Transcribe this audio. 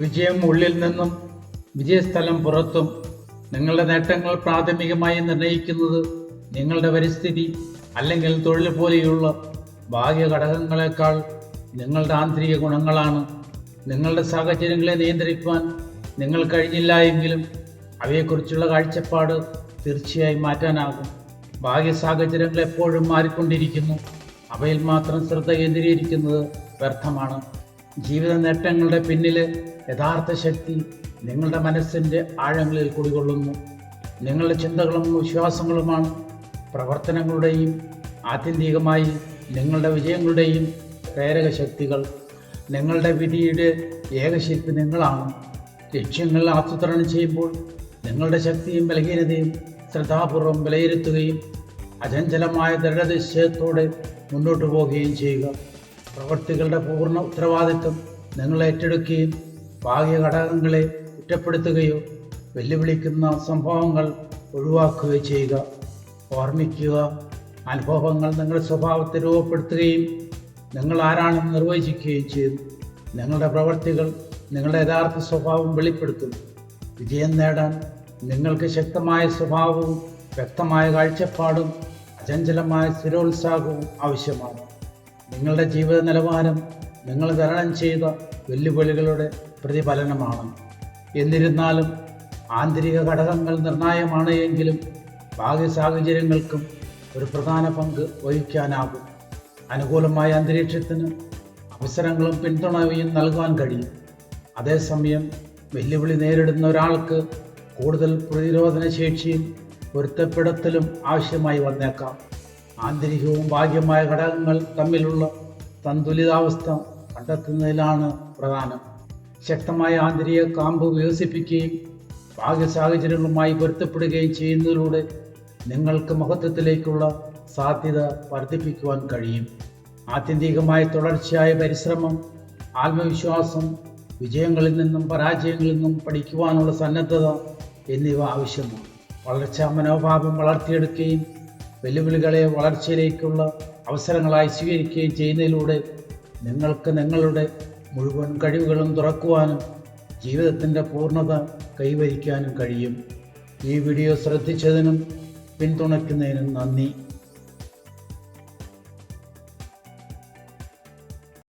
വിജയം ഉള്ളിൽ നിന്നും വിജയസ്ഥലം പുറത്തും നിങ്ങളുടെ നേട്ടങ്ങൾ പ്രാഥമികമായി നിർണയിക്കുന്നത് നിങ്ങളുടെ പരിസ്ഥിതി അല്ലെങ്കിൽ തൊഴിൽ പോലെയുള്ള ബാഹ്യ ഘടകങ്ങളെക്കാൾ നിങ്ങളുടെ ആന്തരിക ഗുണങ്ങളാണ്. നിങ്ങളുടെ സാഹചര്യങ്ങളെ നിയന്ത്രിക്കുവാൻ നിങ്ങൾ കഴിഞ്ഞില്ല എങ്കിലും അവയെക്കുറിച്ചുള്ള കാഴ്ചപ്പാട് തീർച്ചയായും മാറ്റാനാകും. ബാഹ്യ സാഹചര്യങ്ങൾ എപ്പോഴും മാറിക്കൊണ്ടിരിക്കുന്നു. അവയിൽ മാത്രം ശ്രദ്ധ കേന്ദ്രീകരിക്കുന്നത് വ്യർത്ഥമാണ്. ജീവിത നേട്ടങ്ങളുടെ പിന്നിലെ യഥാർത്ഥ ശക്തി നിങ്ങളുടെ മനസ്സിന്റെ ആഴങ്ങളിൽ കുടികൊള്ളുന്നു. നിങ്ങളുടെ ചിന്തകളും വിശ്വാസങ്ങളുമാണ് പ്രവർത്തനങ്ങളുടെയും ആത്യന്തികമായി നിങ്ങളുടെ വിജയങ്ങളുടെയും പ്രേരക ശക്തികൾ. നിങ്ങളുടെ വിധിയുടെ ഏകശില്പി നിങ്ങളാണ്. ലക്ഷ്യങ്ങൾ ആസൂത്രണം ചെയ്യുമ്പോൾ നിങ്ങളുടെ ശക്തിയും ബലഹീനതയും ശ്രദ്ധാപൂർവം വിലയിരുത്തുകയും അചഞ്ചലമായ ദൃഢനിശ്ചയത്തോടെ മുന്നോട്ട് പോവുകയും ചെയ്യുക. പ്രവൃത്തികളുടെ പൂർണ ഉത്തരവാദിത്വം നിങ്ങൾ ഏറ്റെടുക്കുകയും ബാഹ്യ ഘടകങ്ങളെ കുറ്റപ്പെടുത്തുകയോ വെല്ലുവിളിക്കുന്ന സംഭവങ്ങൾ ഒഴിവാക്കുകയോ ചെയ്യുക. ഓർമ്മിക്കുക അനുഭവങ്ങൾ നിങ്ങളുടെ സ്വഭാവത്തെ രൂപപ്പെടുത്തുകയും നിങ്ങൾ ആരാണെന്ന് നിർവചിക്കുകയും ചെയ്യുന്നു നിങ്ങളുടെ പ്രവൃത്തികൾ നിങ്ങളുടെ യഥാർത്ഥ സ്വഭാവം വെളിപ്പെടുത്തും. വിജയം നേടാൻ നിങ്ങൾക്ക് ശക്തമായ സ്വഭാവവും വ്യക്തമായ കാഴ്ചപ്പാടും അചഞ്ചലമായ സ്ഥിരോത്സാഹവും ആവശ്യമാണ്. നിങ്ങളുടെ ജീവിത നിലവാരം നിങ്ങൾ തരണം ചെയ്ത വെല്ലുവിളികളുടെ പ്രതിഫലനമാണ്. എന്നിരുന്നാലും ആന്തരിക ഘടകങ്ങൾ നിർണായകമാണ് എങ്കിലും ബാഹ്യ സാഹചര്യങ്ങൾക്കും ഒരു പ്രധാന പങ്ക് വഹിക്കാനാകും. അനുകൂലമായ അന്തരീക്ഷത്തിന് അവസരങ്ങളും പിന്തുണയും നൽകാൻ കഴിയും. അതേസമയം വെല്ലുവിളി നേരിടുന്ന ഒരാൾക്ക് കൂടുതൽ പ്രതിരോധന ശേഷിയും പൊരുത്തപ്പെടുത്തലും ആവശ്യമായി വന്നേക്കാം. ആന്തരികവും ബാഹ്യമായ ഘടകങ്ങൾ തമ്മിലുള്ള സന്തുലിതാവസ്ഥ കണ്ടെത്തുന്നതിലാണ് പ്രധാനം. ശക്തമായ ആന്തരിക കാമ്പ് വികസിപ്പിക്കുകയും ബാഹ്യ സാഹചര്യങ്ങളുമായി പൊരുത്തപ്പെടുകയും ചെയ്യുന്നതിലൂടെ നിങ്ങൾക്ക് മഹത്വത്തിലേക്കുള്ള സാധ്യത വർദ്ധിപ്പിക്കുവാൻ കഴിയും. ആത്യന്തികമായ തുടർച്ചയായ പരിശ്രമം ആത്മവിശ്വാസം വിജയങ്ങളിൽ നിന്നും പരാജയങ്ങളിൽ നിന്നും പഠിക്കുവാനുള്ള സന്നദ്ധത എന്നിവ ആവശ്യമാണ്. വളർച്ചാ മനോഭാവം വളർത്തിയെടുക്കുകയും വെല്ലുവിളികളെ വളർച്ചയിലേക്കുള്ള അവസരങ്ങളായി സ്വീകരിക്കുകയും ചെയ്യുന്നതിലൂടെ നിങ്ങൾക്ക് നിങ്ങളുടെ മുഴുവൻ കഴിവുകളും തുറക്കുവാനും ജീവിതത്തിന്റെ പൂർണത കൈവരിക്കാനും കഴിയും. ഈ വീഡിയോ ശ്രദ്ധിച്ചതിനും പിന്തുണയ്ക്കുന്നതിനും നന്ദി.